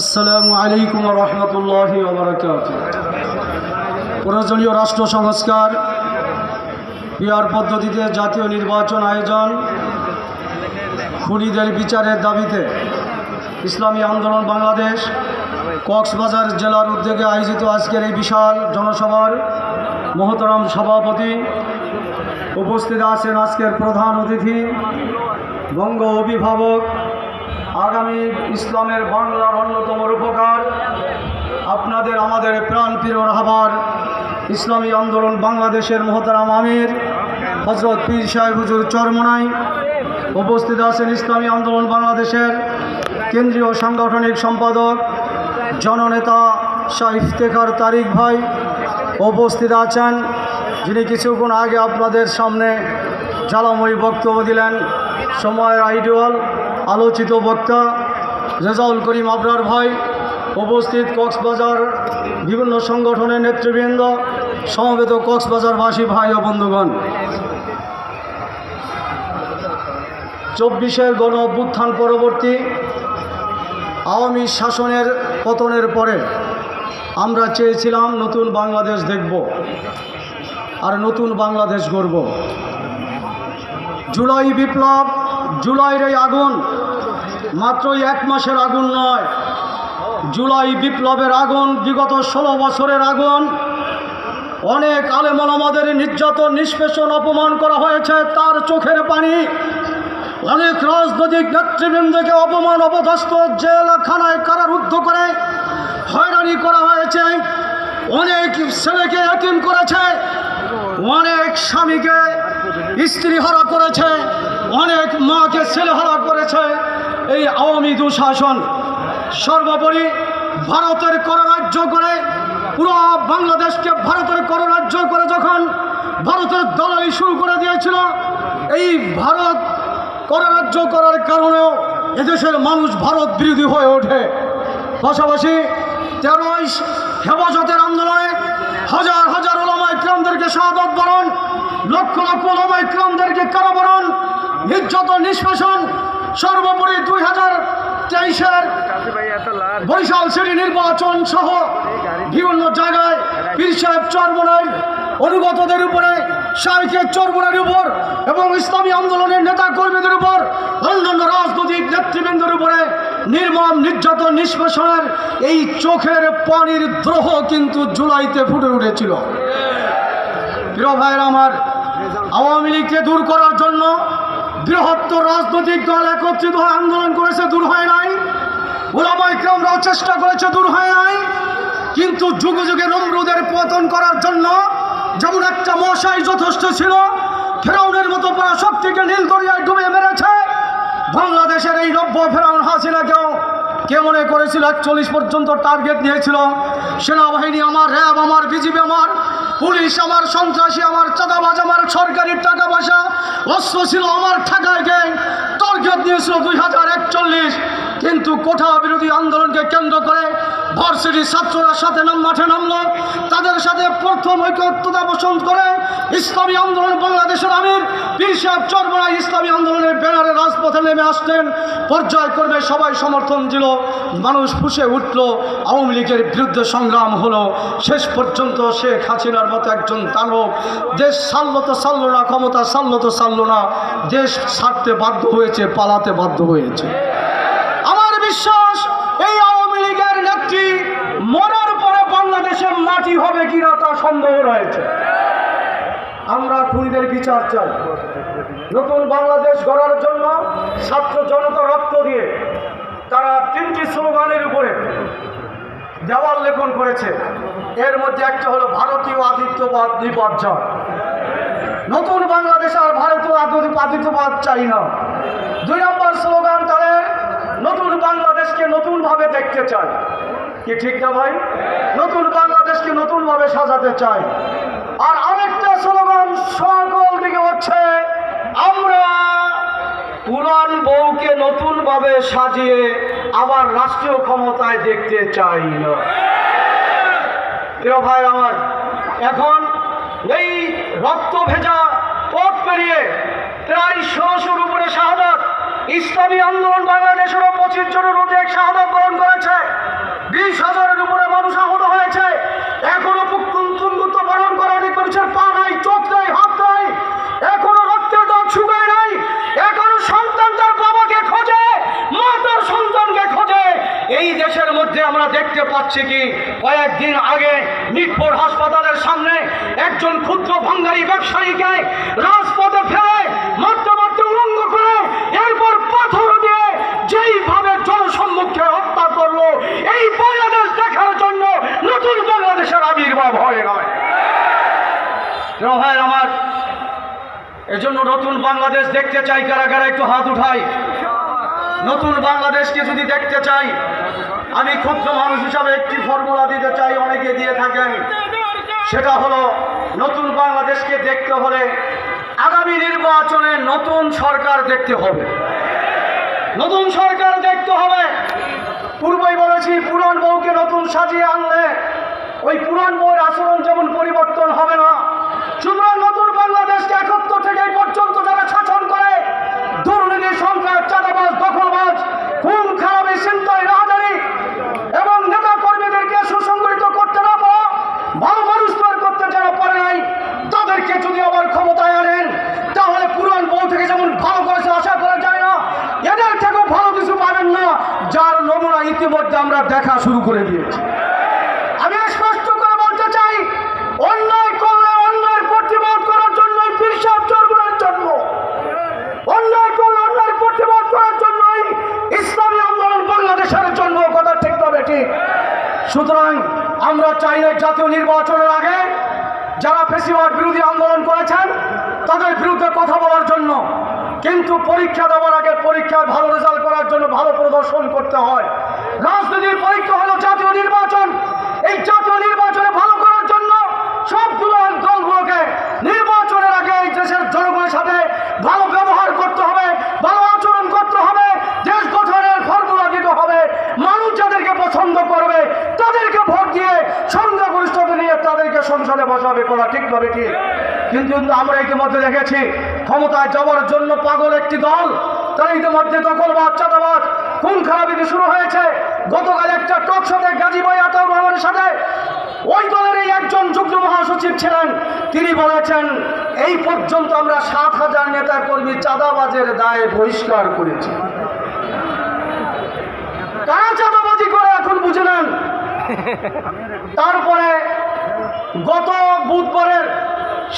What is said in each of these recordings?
আসসালামু আলাইকুম রহমতুল্লাহ প্রয়োজনীয় রাষ্ট্র সংস্কার পিয়ার পদ্ধতিতে জাতীয় নির্বাচন আয়োজন, খুনিদের বিচারের দাবিতে ইসলামী আন্দোলন বাংলাদেশ, কক্সবাজার জেলার উদ্যোগে আয়োজিত আজকের এই বিশাল জনসভার মহতরম সভাপতি উপস্থিত আছেন আজকের প্রধান অতিথি, বঙ্গ অভিভাবক ইসলামের বাংলার অন্যতম রূপকার। আপনাদের আমাদের প্রাণপ্রিয় রাহবার ইসলামী আন্দোলন বাংলাদেশের মহতারাম আমির হজরত পীর সাহেব হুজুর চরমনাই উপস্থিত আছেন ইসলামী আন্দোলন বাংলাদেশের কেন্দ্রীয় সাংগঠনিক সম্পাদক, জননেতা শাহ ইফতেখার তারিক ভাই উপস্থিত আছেন, যিনি কিছুক্ষণ আগে আপনাদের সামনে জ্বালাময়ী বক্তব্য দিলেন। সময়ের আইডিয়াল আলোচিত বক্তা রেজাউল করিম আবরার ভাই উপস্থিত কক্সবাজার বিভিন্ন সংগঠনের নেতৃবৃন্দ, সমবেত কক্সবাজারবাসী ভাই ও বন্ধুগণ। চব্বিশের গণ অভ্যুত্থান পরবর্তী আওয়ামী শাসনের পতনের পরে আমরা চেয়েছিলাম নতুন বাংলাদেশ দেখব আর নতুন বাংলাদেশ গড়ব। জুলাই বিপ্লব জুলাইয়ের এই আগুন মাত্র এক মাসের আগুন নয়। জুলাই বিপ্লবের আগুন, বিগত ষোলো বছরের আগুন। অনেক আলেমন আমাদের নির্যাতন, নিষ্পেষণ, অপমান করা হয়েছে তার চোখের পানি। অনেক রাজনৈতিক নেতৃবৃন্দকে অপমান, অপদস্থ জেলখানায় কারারুদ্ধ করে হয়রানি করা হয়েছে। অনেক ছেলেকে একিম করেছে। অনেক স্বামীকে স্ত্রী হারা করেছে। অনেক মাকে ছেলে হারা করেছে। এই আওয়ামী দুঃশাসন সর্বোপরি ভারতের কররাজ্য করে, পুরো বাংলাদেশকে ভারতের কররাজ্য করে যখন ভারতের দলালি শুরু করে দিয়েছিল, এই ভারত কররাজ্য করার কারণেও এদেশের মানুষ ভারত বিরোধী হয়ে ওঠে। পাশাপাশি তেরোই হেফাজতের আন্দোলনে হাজার হাজার ওলামা ইকরামদেরকে শাহাদত বরণ, লক্ষ লক্ষ ওলামা ইকরামদেরকে কারাবরণ নির্যাতন, নিষ্পেষণ সর্বোপরি দুই হাজার তেইশের বরিশাল সিটি নির্বাচন সহ বিভিন্ন জায়গায় পীর সাহেব চরমনায় অনুগতদের উপরে শাহেখের চরমনের উপর এবং ইসলামী আন্দোলনের নেতা কর্মীদের উপর, অন্যান্য রাজনৈতিক নেতৃবৃন্দের উপরে নির্মম নির্যাতন, নিষ্পেষণের এই চোখের পানির দ্রোহ কিন্তু জুলাইতে ফুটে উঠেছিল। প্রিয় ভাইয়ের আমার আওয়ামী লীগকে দূর করার জন্য বৃহত্তর রাজনৈতিক দল একত্রিত হয়ে আন্দোলন করেছে, দূর হয় নাই। ওলামাইক্রামরাও চেষ্টা করেছে, দূর হয় নাই। কিন্তু যুগে যুগে নমরুদের পতন করার জন্য যেমন একটা মশাই যথেষ্ট ছিল, ফেরাউনের মতো শক্তিকে নীল দরিয়ায় ডুবে মেরেছে। বাংলাদেশের এই নব্য ফেরাউন হাসিনাকেও কে মনে করেছিল একচল্লিশ পর্যন্ত টার্গেট নিয়েছিল? সেনাবাহিনী আমার, র্যাব আমার, বিজিবি আমার, পুলিশ আমার, সন্ত্রাসী আমার, চাঁদাবাজ আমার, সরকারি টাকা অস্ত্র ছিল আমার ঠাকায় গ্যাং টার্গেট নিয়েছিল দুই হাজার একচল্লিশ। কিন্তু কোঠা বিরোধী আন্দোলনকে কেন্দ্র করে ভার্সিটির ছাত্ররা সাথে নাম, মাঠে নামলো। তাদের সাথে প্রথম ঐক্যতা পোষণ করে ইসলামী আন্দোলন বাংলাদেশের আমির পীর সাহেব চরমরা ইসলামী আন্দোলনের ব্যানারে রাজপথে নেমে আসলেন। পর্যায়ক্রমে সবাই সমর্থন দিল, মানুষ ফুসে উঠল। আওয়ামী লীগের বিরুদ্ধে সংগ্রাম হলো। শেষ পর্যন্ত শেখ হাসিনার মতো একজন দানব দেশ সারল তো সারল না, ক্ষমতা সারল তো সারল না। দেশ ছাড়তে বাধ্য হয়েছে, পালাতে বাধ্য হয়েছে আমার বিশ্বাস এই আওয়ামী লীগের নেত্রী মরার পরে বাংলাদেশের মাটি হবে কিনা তা সন্দেহ রয়েছে। আমরা খুনিদের বিচার চাই। নতুন বাংলাদেশ গড়ার জন্য ছাত্র জনতা রক্ত দিয়ে তারা তিনটি স্লোগানের উপরে দেওয়াল লেখন করেছে। এর মধ্যে একটা হলো ভারতীয় আদিত্যবাদ বিপর্যয়। নতুন বাংলাদেশ আর ভারতীয় আদি- আদিত্যবাদ চাই না। দুই নম্বর স্লোগান তাদের নতুন বাংলাদেশকে নতুনভাবে দেখতে চায়। কি ঠিক না ভাই? নতুন বাংলাদেশকে নতুনভাবে সাজাতে চায় আর আরেকটা স্লোগান সকল দিকে হচ্ছে, আমরা পুরান বউকে নতুনভাবে সাজিয়ে আবার রাষ্ট্রীয় ক্ষমতায় দেখতে চাই না। ভাই আমার, এখন এই রক্ত ভেজা পথ পেরিয়ে প্রায় ষোলোশোর উপরে শাহাদাত, ইসলামী আন্দোলন বাংলাদেশেরও পঁচিশ জনের এক শাহাদত বরণ করেছে। বিশ হাজারের উপরে মানুষ আহত হয়েছে এখনও পুঙ্গুত্ব বরণ করা অনেক মানুষের পা নাই চোখ নাই হাত নাই এখনও রক্তের দাগ শুকায় নাই এখনও সন্তান তার বাবাকে খোঁজে মা তার সন্তানকে খোঁজে এই দেশের মধ্যে আমরা দেখতে পাচ্ছি কি? কয়েকদিন আগে মিটপুর হাসপাতালের সামনে একজন ক্ষুদ্র ভাঙ্গারি ব্যবসায়ীকে রাজপথে ফেলে মারতে মারতে উলঙ্গ করে এরপর পাথর দিয়ে যেইভাবে জনসম্মুখে হত্যা করল, এই বাংলাদেশ দেখার জন্য নতুন বাংলাদেশের আবির্ভাব হয়ে গেল ভাই আমার, এজন্য নতুন বাংলাদেশ দেখতে চাই। কারা কারা একটু হাত উঠাই? নতুন বাংলাদেশকে যদি দেখতে চাই আমি ক্ষুদ্র মানুষ হিসাবে একটি ফর্মুলা দিতে চাই, অনেকে দিয়ে থাকেন। সেটা হলো, নতুন বাংলাদেশকে দেখতে হলে আগামী নির্বাচনে নতুন সরকার দেখতে হবে। নতুন সরকার দেখতে হবে। পূর্বই বলেছি, পুরান বউকে নতুন সাজিয়ে আনলে ওই পুরান বউয়ের আচরণ যেমন পরিবর্তন হবে না, সুতরাং নতুন বাংলাদেশকে একাত্তর থেকে এই পর্যন্ত যারা শাসন করে, দুর্নীতি, সন্ত্রাস, চাঁদাবাজ, দখলবাজ, খুন, খারাপি চিন্তায় রাহাজারি এবং নেতা কর্মীদেরকে সুসংগঠিত করতে না পারা ভালো মানুষ তৈরি করতে যারা পারে নাই তাদেরকে যদি আবার ক্ষমতায় আনেন তাহলে পুরান বউ থেকে যেমন ভালো করেছে আশা করা যায় না এদের থেকেও ভালো কিছু পাবেন না যার নমুনা ইতিমধ্যে আমরা দেখা শুরু করে দিয়েছি। আমি স্পষ্ট করে বলতে চাই, অন্যায় করলে অন্যায়ের প্রতিবাদ করার জন্য পিসাব চর্বনের জন্য অন্যায় করলে অন্যায়ের প্রতিবাদ করার জন্যই ইসলামী আন্দোলন বাংলাদেশের জন্ম। কথা ঠিক তবে ঠিক সুতরাং আমরা চাই না জাতীয় নির্বাচনের আগে যারা ফেসিবাদ বিরোধী আন্দোলন করেছেন, তাদের বিরুদ্ধে কথা বলার জন্য কিন্তু পরীক্ষা দেওয়ার আগে পরীক্ষায় ভালো রেজাল্ট করার জন্য ভালো প্রদর্শন করতে হয়। রাজনীতির পরীক্ষা হলো জাতীয় নির্বাচন। এই জাতীয় নির্বাচনে ভালো করার জন্য সবগুলো দলগুলোকে নির্বাচনের আগে এই দেশের জনগণের সাথে ভালো ব্যবহার করতে হবে, ভালো আচরণ করতে হবে দেশ গঠনের ফর্মুলা দিতে হবে মানুষ যাদেরকে পছন্দ করবে তাদেরকে ভোট দিয়ে সংখ্যাগরিষ্ঠতা নিয়ে তাদেরকে সংসদে বসাবে করা ঠিক হবে ঠিক কিন্তু আমরা ইতিমধ্যে দেখেছি ক্ষমতায় যাওয়ার জন্য পাগল একটি দল। তারা ইতিমধ্যে দখলবাদ চাঁদাবাদ খুন খারাপি শুরু হয়েছে। গতকাল একটা টক সাথে গাজী ভাই আতাউর রহমানের সাথে ওই দলের এই একজন যুগ্ম মহাসচিব ছিলেন। তিনি বলেছেন, এই পর্যন্ত আমরা সাত হাজার নেতা কর্মী চাঁদাবাজের দায়ে বহিষ্কার করেছি। কারা চাঁদাবাজি করে এখন বুঝে নেন? তারপরে গত বুধবারের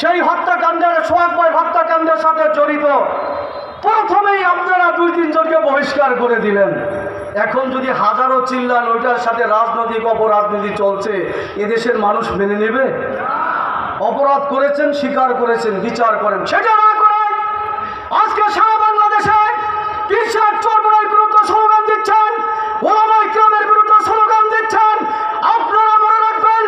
সেই হত্যাকাণ্ডের সোহাগময় হত্যাকাণ্ডের সাথে জড়িত, প্রথমেই আপনারা দুই তিনজনকে বহিষ্কার করে দিলেন। এখন যদি হাজারো চিল্লান ওইটার সাথে রাজনৈতিক অপরাজনীতি চলছে, এদেশের মানুষ মেনে নেবে? অপরাধ করেছেন, স্বীকার করেছেন, বিচার করেন, সেটা না করে আজকে সারা বাংলাদেশে বিশ্বাস চর্মনের বিরুদ্ধে স্লোগান দিচ্ছেন ওলামা ইকরামের বিরুদ্ধে স্লোগান দিচ্ছেন আপনারা মনে রাখবেন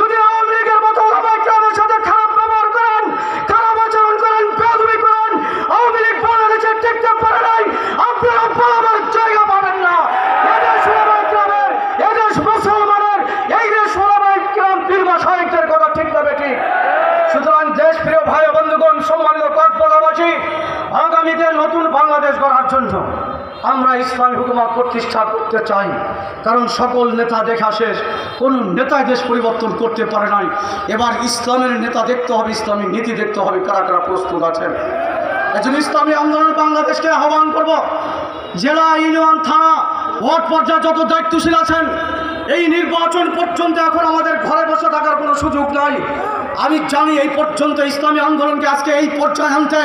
যদি আওয়ামী লীগের মতো ওলামা ইকরামের সাথে খারাপ ব্যবহার করেন খারাপ আচরণ করেন বেদবি করেন আওয়ামী লীগ বাংলাদেশে টিকতে পারে নাই আপনারা পালাবার জায়গা পাবেন না এদেশ ওলামা ইকরামের এদেশ মুসলমানের এই দেশ ওলামা ইকরাম পীর মাসায়িকদের কথা ঠিক তবে ঠিক সুতরাং দেশ প্রিয় ভাই ও বন্ধুগণ কক্সবাজারবাসী আগামীতে নতুন বাংলাদেশ গড়ার জন্য। আমরা ইসলামী হুকুমত প্রতিষ্ঠা করতে চাই, কারণ সকল নেতা দেখা শেষ। কোন নেতাই দেশ পরিবর্তন করতে পারে নাই। এবার ইসলামের নেতা দেখতে হবে, ইসলামী নীতি দেখতে হবে, কারা কারা প্রস্তুত আছেন। এজন্য ইসলামী আন্দোলন বাংলাদেশকে আহ্বান করব। জেলা, ইউনিয়ন, থানা, ওয়ার্ড পর্যায়ে যত দায়িত্বশীল আছেন, এই নির্বাচন পর্যন্ত এখন আমাদের ঘরে বসে থাকার কোনো সুযোগ নাই। আমি জানি এই পর্যন্ত ইসলামী আন্দোলনকে আজকে এই পর্যায়ে আনতে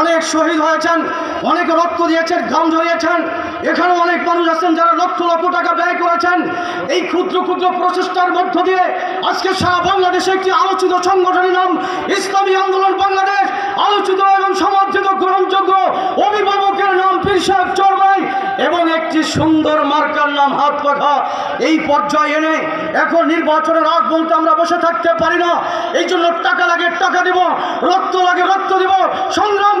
অনেক শহীদ হয়েছেন, অনেকে রক্ত দিয়েছেন গাম ঝরিয়েছেন এখানে অনেক মানুষ আছেন যারা লক্ষ লক্ষ টাকা ব্যয় করেছেন। এই ক্ষুদ্র ক্ষুদ্র প্রচেষ্টার মধ্য দিয়ে আজকে সারা বাংলাদেশে একটি আলোচিত সংগঠনের নাম ইসলামী আন্দোলন বাংলাদেশ, আলোচিত এবং সমর্থিত গ্রহণযোগ্য অভিভাবকের নাম পীর সাহেব চরবাই এবং একটি সুন্দর মার্কার নাম হাত পাখা। এই পর্যায়ে এনে এখন নির্বাচনের আগ বলতে আমরা বসে থাকতে পারি না। এই জন্য টাকা লাগে, টাকা দিব, রক্ত লাগে, রক্ত দিব। সংগ্রাম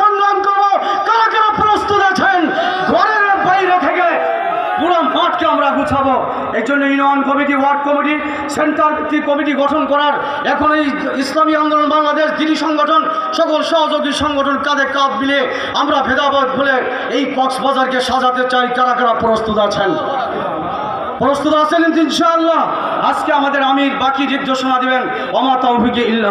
সংগ্রাম করব কারা। কারা প্রস্তুত আছেন? ঘরের বাইরে থেকে পুরো আমরা গুছাবো। এই জন্য ওয়ার্ড সেন্টার কমিটি গঠন করার এখন এই ইসলামী আন্দোলন, বাংলাদেশ সংগঠন, সকল সহযোগী সংগঠন কাঁধে কাঁধ মিলে আমরা ভেদাভেদ এই কক্সবাজারকে সাজাতে চাই। কারা কারা প্রস্তুত আছেন? প্রস্তুত আছেন আজকে আমাদের আমির বাকি নির্দেশনা দিবেন অমা তৌফিকে ইল্লা